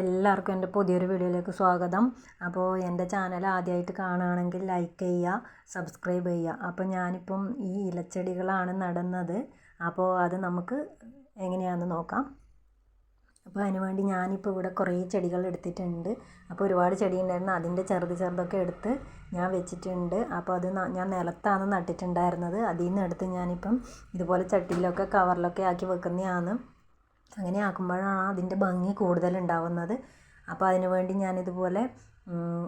എല്ലാവർക്കും എന്റെ പുതിയൊരു വീഡിയോയിലേക്ക് സ്വാഗതം. അപ്പോൾ എന്റെ ചാനൽ ആദ്യമായിട്ട് കാണുകയാണെങ്കിൽ ലൈക്ക് ചെയ്യുക സബ്സ്ക്രൈബ് ചെയ്യുക. അപ്പോൾ ഞാനിപ്പം ഈ ഇലച്ചെടികളാണ് നടുന്നത്. അപ്പോൾ അത് നമുക്ക് എങ്ങനെയാണെന്ന് നോക്കാം. അപ്പോൾ അതിനുവേണ്ടി ഞാനിപ്പോൾ ഇവിടെ കുറേ ചെടികൾ എടുത്തിട്ടുണ്ട്. അപ്പോൾ ഒരുപാട് ചെടി ഉണ്ടായിരുന്നു. അതിന്റെ ചെറുത് ചെറുതൊക്കെ എടുത്ത് ഞാൻ വെച്ചിട്ടുണ്ട്. അപ്പോൾ അത് ഞാൻ നിലത്താണ് നട്ടിട്ടുണ്ടായിരുന്നത്. അതിൽ നിന്ന് എടുത്ത് ഞാനിപ്പം ഇതുപോലെ ചട്ടിയിലൊക്കെ കവറിലൊക്കെ ആക്കി വെക്കുന്നതാണ്. അങ്ങനെ ആക്കുമ്പോഴാണ് അതിന്റെ ഭംഗി കൂടുതൽ ഉണ്ടാവുന്നത് അപ്പോൾ അതിന് വേണ്ടി ഞാനിതുപോലെ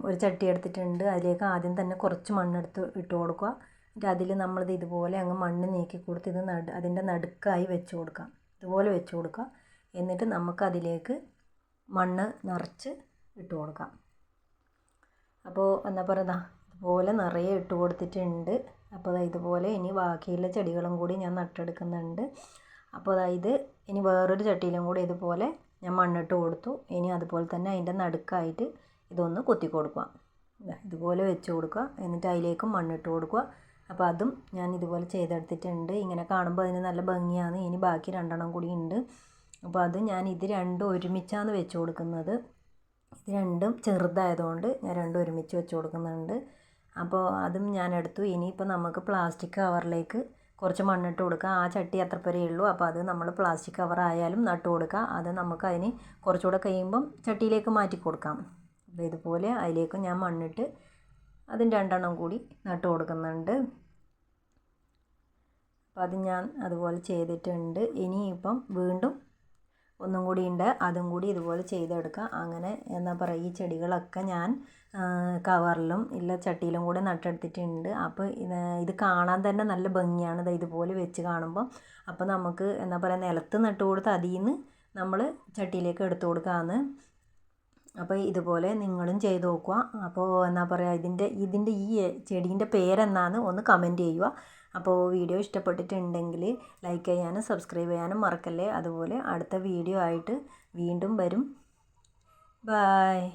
ഒരു ചട്ടി എടുത്തിട്ടുണ്ട്. അതിലേക്ക് ആദ്യം തന്നെ കുറച്ച് മണ്ണെടുത്ത് ഇട്ട് കൊടുക്കുക. എന്നിട്ട് അതിൽ നമ്മളിത് ഇതുപോലെ അങ്ങ് മണ്ണ് നീക്കി കൊടുത്ത് ഇത് നട അതിന്റെ നടുക്കായി വെച്ച് കൊടുക്കാം ഇതുപോലെ വെച്ച് കൊടുക്കുക. എന്നിട്ട് നമുക്ക് അതിലേക്ക് മണ്ണ് നിറച്ച് ഇട്ട് കൊടുക്കാം അപ്പോൾ എന്താ പറയുക ഇതുപോലെ നിറയെ ഇട്ട് കൊടുത്തിട്ടുണ്ട്. അപ്പോൾ ഇതുപോലെ ഇനി ബാക്കിയുള്ള ചെടികളും കൂടി ഞാൻ നട്ടെടുക്കുന്നുണ്ട്. അപ്പോൾ അതായത് ഇനി വേറൊരു ചട്ടിയിലും കൂടി ഇതുപോലെ ഞാൻ മണ്ണിട്ട് കൊടുത്തു. ഇനി അതുപോലെ തന്നെ അതിന്റെ നടുക്കായിട്ട് ഇതൊന്ന് കൊത്തി കൊടുക്കുക. ഇതുപോലെ വെച്ച് കൊടുക്കുക. എന്നിട്ട് അതിലേക്കും മണ്ണിട്ട് കൊടുക്കുക. അപ്പോൾ അതും ഞാൻ ഇതുപോലെ ചെയ്തെടുത്തിട്ടുണ്ട്. ഇങ്ങനെ കാണുമ്പോൾ അതിന് നല്ല ഭംഗിയാണ്. ഇനി ബാക്കി രണ്ടെണ്ണം കൂടി ഉണ്ട്. അപ്പോൾ അത് ഞാൻ ഇത് രണ്ടും ഒരുമിച്ചാണ് വെച്ച് കൊടുക്കുന്നത്. ഇത് രണ്ടും ചെറുതായതുകൊണ്ട് ഞാൻ രണ്ടും ഒരുമിച്ച് വെച്ച് കൊടുക്കുന്നുണ്ട്. അപ്പോൾ അതും ഞാൻ എടുത്തു. ഇനിയിപ്പോൾ നമുക്ക് പ്ലാസ്റ്റിക് കവറിലേക്ക് കുറച്ച് മണ്ണിട്ട് കൊടുക്കുക. ആ ചട്ടി അത്ര പേരേ ഉള്ളൂ. അപ്പോൾ അത് നമ്മൾ പ്ലാസ്റ്റിക് കവർ ആയാലും നട്ട് കൊടുക്കുക. അത് നമുക്ക് അതിന് കുറച്ചുകൂടെ കഴിയുമ്പം ചട്ടിയിലേക്ക് മാറ്റി കൊടുക്കാം. അപ്പോൾ ഇതുപോലെ അതിലേക്ക് ഞാൻ മണ്ണിട്ട് അതിന് രണ്ടെണ്ണം കൂടി നട്ട് കൊടുക്കുന്നുണ്ട്. അപ്പോൾ അത് ഞാൻ അതുപോലെ ചെയ്തിട്ടുണ്ട്. ഇനിയിപ്പം വീണ്ടും ഒന്നും കൂടി ഉണ്ട്. അതും കൂടി ഇതുപോലെ ചെയ്തെടുക്കുക അങ്ങനെ എന്താ പറയുക ഈ ചെടികളൊക്കെ ഞാൻ കവറിലും ഇല്ല ചട്ടിയിലും കൂടെ നട്ടെടുത്തിട്ടുണ്ട്. അപ്പോൾ ഇത് ഇത് കാണാൻ തന്നെ നല്ല ഭംഗിയാണ്. ഇത് ഇതുപോലെ വെച്ച് കാണുമ്പോൾ അപ്പോൾ നമുക്ക് എന്താ പറയുക നിലത്ത് നട്ട് കൊടുത്ത് അതിൽ നിന്ന് നമ്മൾ ചട്ടിയിലേക്ക് എടുത്തു കൊടുക്കാമെന്ന് അപ്പോൾ ഇതുപോലെ നിങ്ങളും ചെയ്ത് നോക്കുക. അപ്പോൾ എന്താ പറയുക ഇതിന്റെ ഇതിന്റെ ഈ ചെടീന്റെ പേരെന്താണെന്ന് ഒന്ന് കമന്റ് ചെയ്യുക. അപ്പോൾ വീഡിയോ ഇഷ്ടപ്പെട്ടിട്ടുണ്ടെങ്കിൽ ലൈക്ക് ചെയ്യാനും സബ്സ്ക്രൈബ് ചെയ്യാനും മറക്കല്ലേ. അതുപോലെ അടുത്ത വീഡിയോ ആയിട്ട് വീണ്ടും വരും. ബായ്